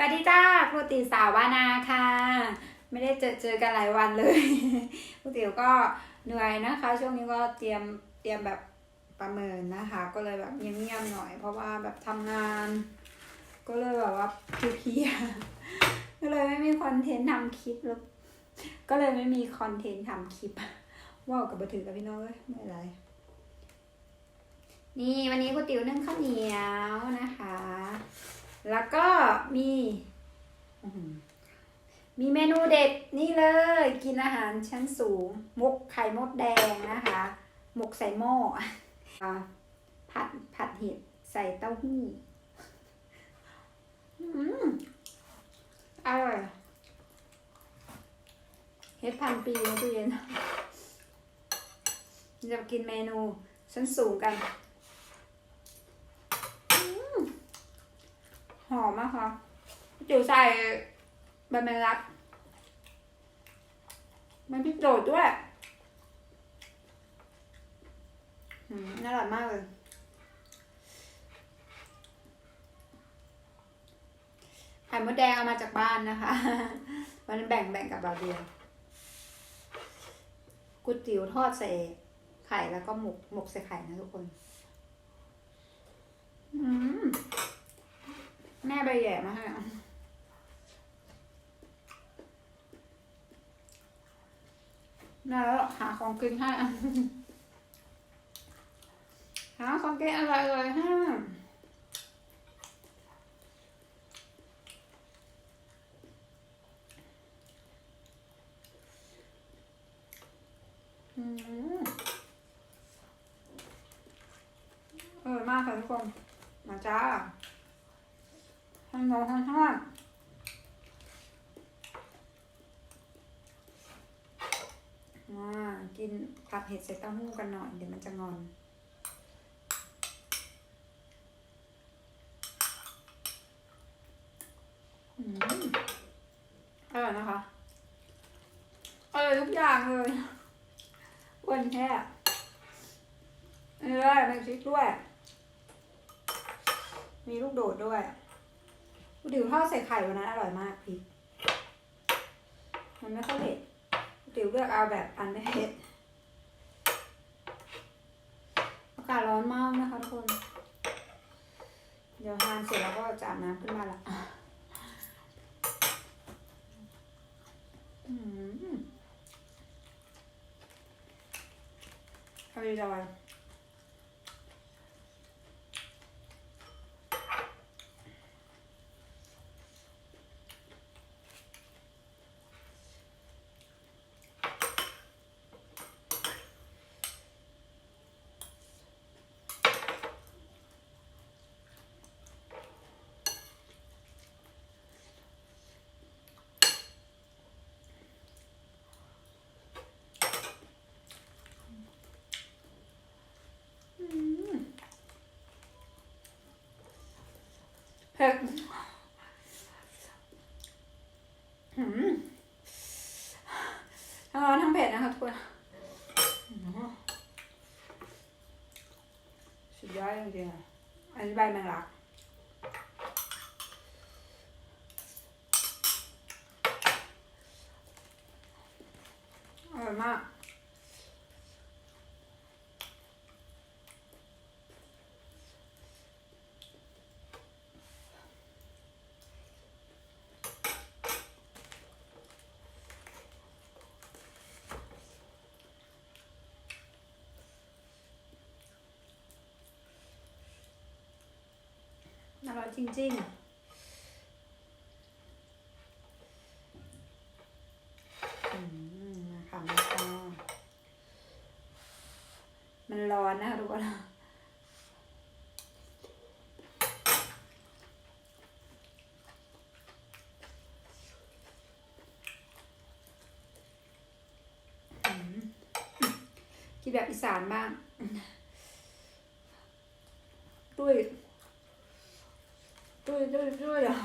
สวัสดีจ้าครูติสาวานาค่ะ ไม่ได้เจอเจอกันหลายวันเลยครูติ๋วก็เหนื่อยนะคะ ช่วงนี้ก็เตรียมเตรียมแบบประเมินนะคะ ก็เลยแบบเงียบๆหน่อย เพราะว่าแบบทำงาน ก็เลยแบบว่าเพลียก็เลยไม่มีคอนเทนต์ทำคลิปแล้วก็เลยไม่มีคอนเทนต์ทำคลิปว่าวกับบัถือกับพี่น้องเลยไม่ไรนี่วันนี้ครูติ๋วนึ่งข้าวเหนียวนะคะ แล้วก็มีมีเมนูเด็ดนี่เลย กินอาหารชั้นสูงมกไข่มดแดงนะคะหมกใส่หม้อผัดผัดเห็ดใส่เต้าหู้อืมอร่อยเห็ดพันปีในตู้เย็นจะกินเมนูชั้นสูงกัน หอมมากค่ะจิ๋วใส่ใบเมลักมันพริกโดดด้วยอืมอร่อยมากเลยไข่มดแดงเอามาจากบ้านนะคะ วันนนแบ่งแบ่งกับเราเดียวก๋วยเตี๋ยวทอดใส่ไข่แล้วก็หมกหมกใส่ไข่นะทุกคน อืม แม่ใบแย่มาให้อะแล้วหาของกินให้หาของกินอะไรเลยฮะอืมเออมากค่ะทุกคน มาจ้า งโน้ทางข้างมากินผัดเห็ดใส่เต้าหู้กันหน่อย เดี๋ยวมันจะงอน อืมอร่อยนะคะอร่อยทุกอย่างเลยอ้วนแค่เออมีพริกด้วย มีลูกโดดด้วย ติ๋วทอดใส่ไข่วันนั้นอร่อยมากพริกมันไม่ค่อยเผ็ดกูติ๋วเลือกเอาแบบอันไม่เผ็ดอากาศร้อนมากนะคะทุกคน เดี๋ยวทานเสร็จแล้วก็จะอาบน้ำขึ้นมาละอืมอร่อยจัง เลยเผ็ดหืมทั้งร้อนทั้งเผ็ดนะคะทุกคนสุดยอดจริงๆอะอันนี้ใบแมงลักอร่อยมาก อร่อยจริงๆอืมนะคะมันก็มันร้อนนะคะทุกคนกินแบบอีสานบ้างตุ้ยตุ้ย ตุ้ยตุ้ยอะ